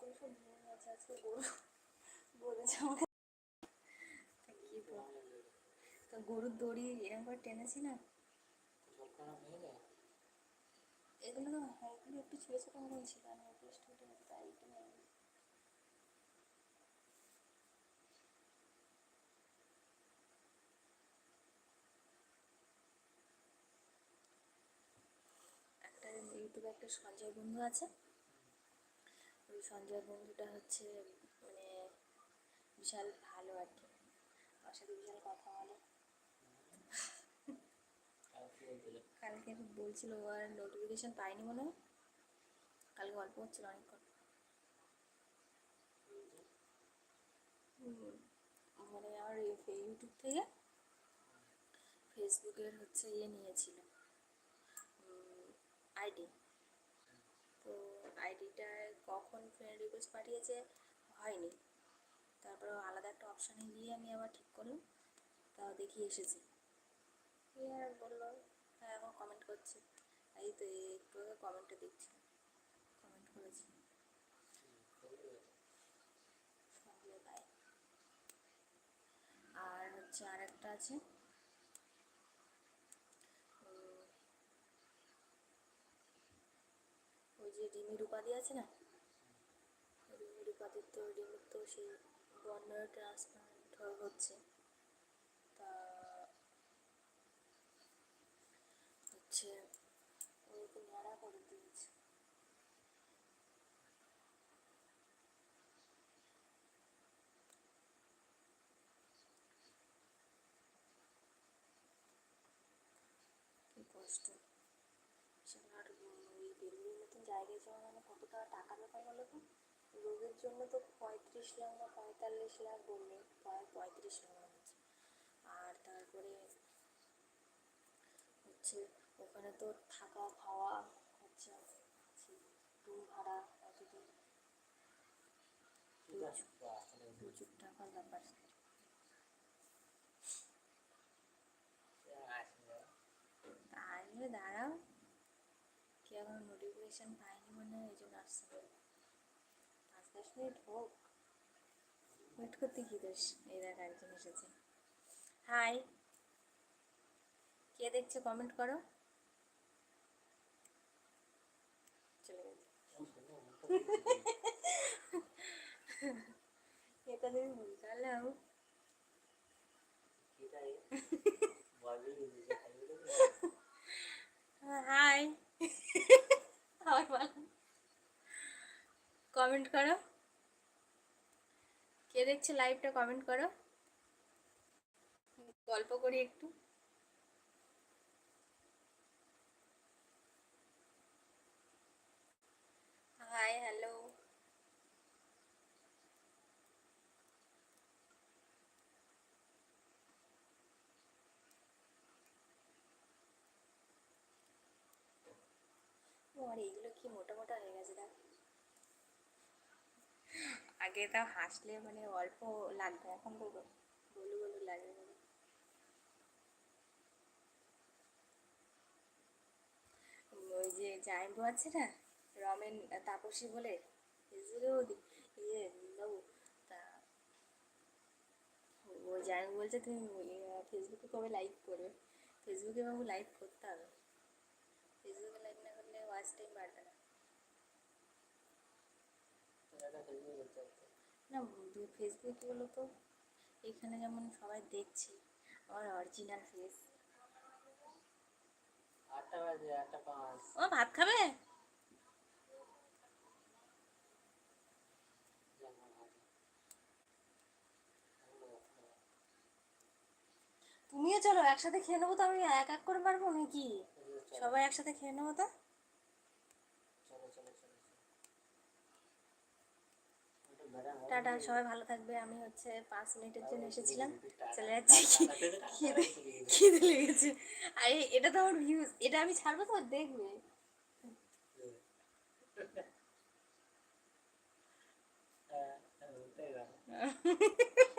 সবগুলো সব ভেঙে গেছে আজকে গরু বলেছে আমাকে। কি তো গরুর দড়ি এরকম করে টেনেছি না? এগুলো তো একটু ছোটো ছোটো মতন ছিল আমি ওগুলো গেছে তাই একটু ইউটিউবে একটা সঞ্জয় বন্ধু আছে সঞ্জয় বন্ধুটা হচ্ছে মানে বিশাল ভালো আর কি। আমার সাথে বিশাল কথা বলে। কালকে বলছিল। আর নোটিফিকেশান পাইনি মনে হয়। কালকে গল্প হচ্ছিল অনেকক্ষণ। মানে আমার ইউটিউব থেকে ফেসবুকের হচ্ছে ইয়ে নিয়েছিল আইডি। তো আইডিটায় কখন ফ্রেন্ড রিকোয়েস্ট পাঠিয়েছে হয়নি। তারপরে আলাদা একটা অপশানে গিয়ে আমি আবার ঠিক করলাম, তাও দেখি এসেছে। আর বলল হ্যাঁ এখন কমেন্ট করছে। এই তো একটু আগে কমেন্টটা দেখছি। কমেন্ট করেছি। আর হচ্ছে আর একটা আছে উম, ওই যে রিমির উপাধি আছে না? রিমির উপাধির তো রিমির তো সেই বন্যার ট্রান্সপ্লান্ট হচ্ছে। তা হচ্ছে ওকে ন্যাড়া করে দিয়েছে। কষ্ট বিশাল আর উম ওই বেলুড়ির মতন জায়গায় যাওয়া মানে কতটা টাকার ব্যাপার বলো তো? রোগের জন্য তো পঁয়ত্রিশ লাখ না পঁয়তাল্লিশ লাখ বলল প্রায় পঁয়ত্রিশ লাখ হচ্ছে। আর তারপরে হচ্ছে ওখানে তো থাকা খাওয়া আছে রুম ভাড়া এতদিন। প্রচুর টাকার ব্যাপার আসবে দাঁড়াও কি এখন নোটিফিকেশান পাইনি মনে হয় এই জন্য আসছে। পাঁচ দশ মিনিট হোক ওয়েট করতে কি দোষ এই দেখ একজন এসেছে হাই কে দেখছে কমেন্ট করো চলে গেছে এটা তুমি বুঝালাম হাই আবার বলো কমেন্ট করো। কে দেখছে লাইভটা কমেন্ট করো। গল্প করি একটু। হাই হ্যালো আর এইগুলো কি মোটা মোটা হয়ে গেছে দেখ। আগে তাও হাসলে মানে অল্প লাগবে, এখন তো বলু বলু লাগে। ওই যে জাইম্বু আছে না, রমেন তাপসী বলে ইয়ে বাবু, তা ও জাইম্বু বলছে তুমি ফেসবুকে কবে লাইভ করবে? ফেসবুকে বাবু লাইভ করতে হবে। ফেসবুকে লাইভ না করলে ওয়াচ টাইম বাড়বে না। না দু- ফেসবুক কী বলো তো এখানে যেমন সবাই দেখছে আমার অরিজিনাল ফেস ও ভাত খাবে? তুমিও চলো একসাথে খেয়ে নেব তো আমি এক এক করে পারব নাকি? সবাই একসাথে খেয়ে নেব তো চলো চলো চলো চলো ম্যাডাম টাটা সবাই ভালো থাকবে। আমি হচ্ছে পাঁচ মিনিটের জন্য এসেছিলাম চলে যাচ্ছি। খেতে খিদে খিদে লেগেছে। আরে এটা তো আমার ভিউজ এটা আমি ছাড়বো তো দেখবে। হ্যাঁ হ্যাঁ